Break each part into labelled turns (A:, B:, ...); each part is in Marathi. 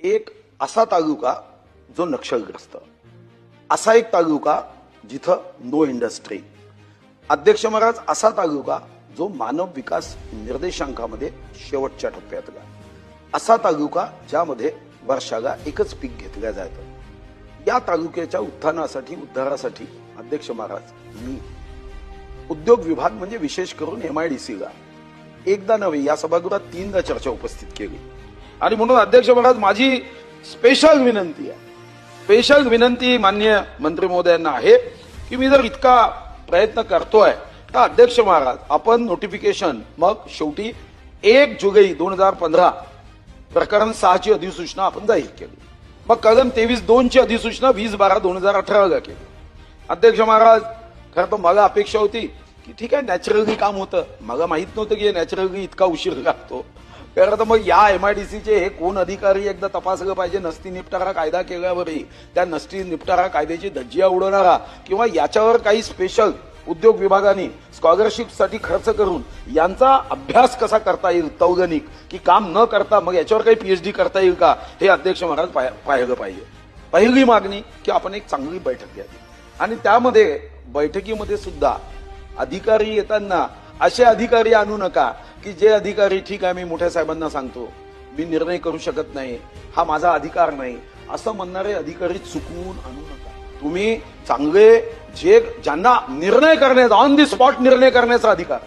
A: एक असा तालुका जो नक्षलग्रस्त. असा एक तालुका जिथं नो इंडस्ट्री अध्यक्ष महाराज असा तालुका जो मानव विकास निर्देशांकामध्ये शेवटच्या टप्प्यातला असा तालुका ज्यामध्ये वर्षाला एकच पीक घेतलं जातं. या तालुक्याच्या उत्थानासाठी उद्धारासाठी अध्यक्ष महाराज मी उद्योग विभाग म्हणजे विशेष करून एमआयडीसीला एकदा नव्हे या सभागृहात तीनदा चर्चा उपस्थित केली. आणि म्हणून अध्यक्ष महाराज माझी स्पेशल विनंती आहे. स्पेशल विनंती मान्य मंत्री महोदयांना आहे की मी जर इतका प्रयत्न करतोय तर अध्यक्ष महाराज आपण नोटिफिकेशन मग शेवटी एक जुलै दोन हजार पंधरा प्रकरण सहाची अधिसूचना आपण जाहीर केली. मग कलम तेवीस दोनची अधिसूचना वीस बारा दोन हजार अठराला केली. अध्यक्ष महाराज खरं तर मला अपेक्षा होती की ठीक आहे नॅचरली काम होतं. मला माहीत नव्हतं की नॅचरली इतका उशीर लागतो. खरं तर मग या एमआयडीसीचे हे कोण अधिकारी एकदा तपासलं पाहिजे? नसती निपटारा कायदा केल्यावरही त्या नसती निपटारा कायद्याची धज्जिया उडवणारा किंवा याच्यावर काही स्पेशल उद्योग विभागाने स्कॉलरशिपसाठी खर्च करून यांचा अभ्यास कसा करता येईल तौगनिक की काम न करता मग याच्यावर काही पीएचडी करता येईल का? हे अध्यक्ष महाराज पाह- पाहिलं पाहिजे. पहिली मागणी की आपण एक चांगली बैठक घ्यावी. आणि त्यामध्ये बैठकीमध्ये सुद्धा अधिकारी येताना असे अधिकारी आणू नका की जे अधिकारी ठीक आहे मी मोठ्या साहेबांना सांगतो मी निर्णय करू शकत नाही हा माझा अधिकार नाही असं म्हणणारे अधिकारी चुकवून आणू नका. तुम्ही चांगले जे ज्यांना निर्णय करण्याचा ऑन दी स्पॉट निर्णय करण्याचा अधिकार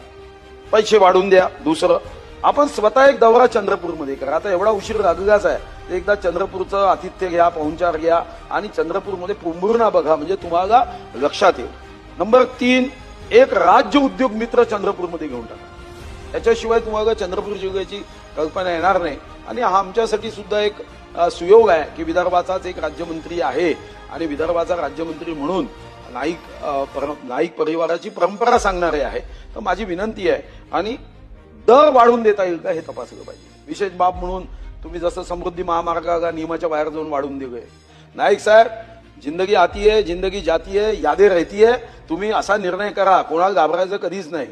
A: पैसे वाढून द्या दुसरं. आपण स्वतः एक दौरा चंद्रपूरमध्ये करा. आता एवढा उशीर लागलाच आहे. एकदा चंद्रपूरचं आतिथ्य घ्या पाहुणचार घ्या आणि चंद्रपूरमध्ये पुंबुर्णा बघा म्हणजे तुम्हाला लक्षात येईल. नंबर तीन एक राज्य उद्योग मित्र चंद्रपूरमध्ये घेऊन टाका. त्याच्याशिवाय तुम्हाला चंद्रपूर जिल्ह्याची कल्पना येणार नाही. आणि हा आमच्यासाठी सुद्धा एक सुयोग आहे की विदर्भाचाच एक राज्यमंत्री आहे. आणि विदर्भाचा राज्यमंत्री म्हणून नाईक पर- नाईक परिवाराची परंपरा सांगणारे आहे. तर माझी विनंती आहे. आणि दर वाढवून देता येईल का हे तपासलं पाहिजे. विशेष बाब म्हणून तुम्ही जसं समृद्धी महामार्गाला नियमाच्या बाहेर जाऊन वाढवून दिले नाईक साहेब जिंदगी आती आहे जिंदगी जाती आहे यादे राहती आहे तुम्ही असा निर्णय करा. कोणाला घाबरायचं कधीच नाही.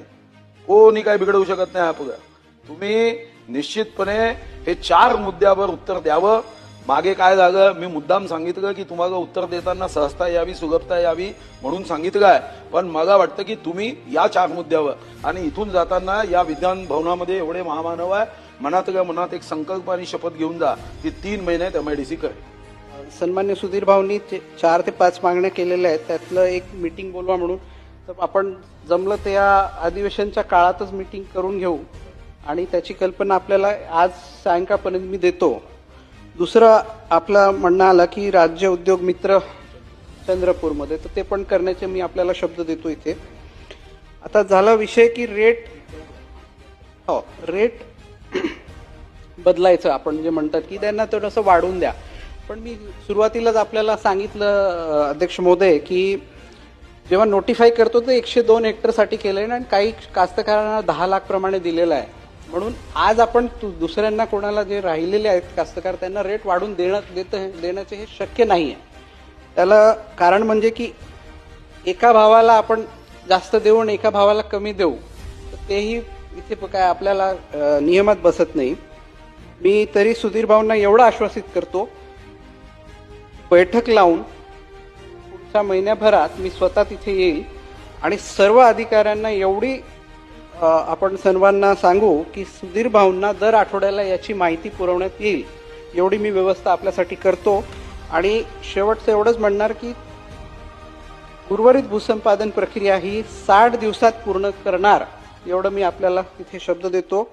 A: कोणी काय बिघडवू शकत नाही आपलं तुम्ही निश्चितपणे हे चार मुद्द्यावर उत्तर द्यावं. मागे काय झालं? मी मुद्दाम सांगितलं की तुम्हाला उत्तर देताना सहजता यावी सुगमता यावी म्हणून सांगितलं आहे. पण मला वाटतं की तुम्ही या चार मुद्द्यावर आणि इथून जाताना या विज्ञान भवनामध्ये एवढे महामानव आहे. मनात मनात एक संकल्प आणि शपथ घेऊन जा. की तीन महिन्यात एमआयडीसी करेल.
B: सन्मान्य सुधीर भाऊनी ते- चार ते पाच मागण्या केलेल्या आहेत. त्यातलं एक मीटिंग बोलवा म्हणून. तर आपण जमलं तर या अधिवेशनच्या काळातच मीटिंग करून घेऊ. आणि त्याची कल्पना आपल्याला आज सायंकाळपर्यंत मी देतो. दुसरं आपलं म्हणणं आलं की राज्य उद्योग मित्र चंद्रपूरमध्ये तर ते पण करण्याचे मी आपल्याला शब्द देतो इथे. आता झाला विषय की रेट हो रेट बदलायचं. आपण जे म्हणतात की त्यांना थोडंसं वाढवून द्या. पण मी सुरुवातीलाच आपल्याला सांगितलं अध्यक्ष मोदय की जेव्हा नोटिफाय करतो ते एकशे दोन हेक्टरसाठी केलंय ना आणि काही कास्तकारांना दहा लाख प्रमाणे दिलेलं आहे. म्हणून आज आपण दुसऱ्यांना कोणाला जे राहिलेले आहेत कास्तकार त्यांना रेट वाढून देणं देत देण्याचे हे शक्य नाही आहे त्याला कारण म्हणजे की एका भावाला आपण जास्त देऊ आणि एका भावाला कमी देऊ तर तेही इथे काय आपल्याला नियमात बसत नाही. मी तरी सुधीर भाऊंना एवढं आश्वासित करतो बैठक लावून पुढच्या महिन्याभरात मी स्वतः तिथे येईल. आणि सर्व अधिकाऱ्यांना एवढी आपण सर्वांना सांगू की सुधीर भाऊंना दर आठवड्याला याची माहिती पुरवण्यात येईल एवढी मी व्यवस्था आपल्यासाठी करतो. आणि शेवटचं एवढंच म्हणणार की उर्वरित भूसंपादन प्रक्रिया ही साठ दिवसात पूर्ण करणार एवढं मी आपल्याला तिथे शब्द देतो.